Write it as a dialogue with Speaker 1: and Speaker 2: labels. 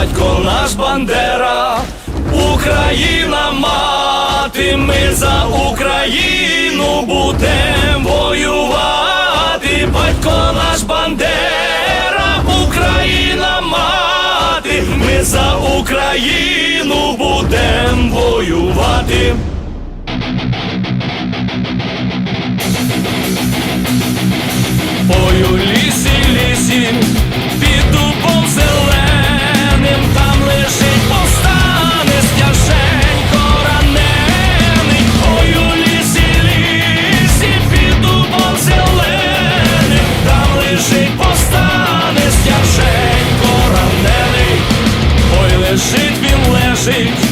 Speaker 1: батько наш Бандера, Україна мати, ми за Україну будем воювати, батько наш Бандера, Україна мати, ми за Україну будем воювати. Ой, у лісі, seems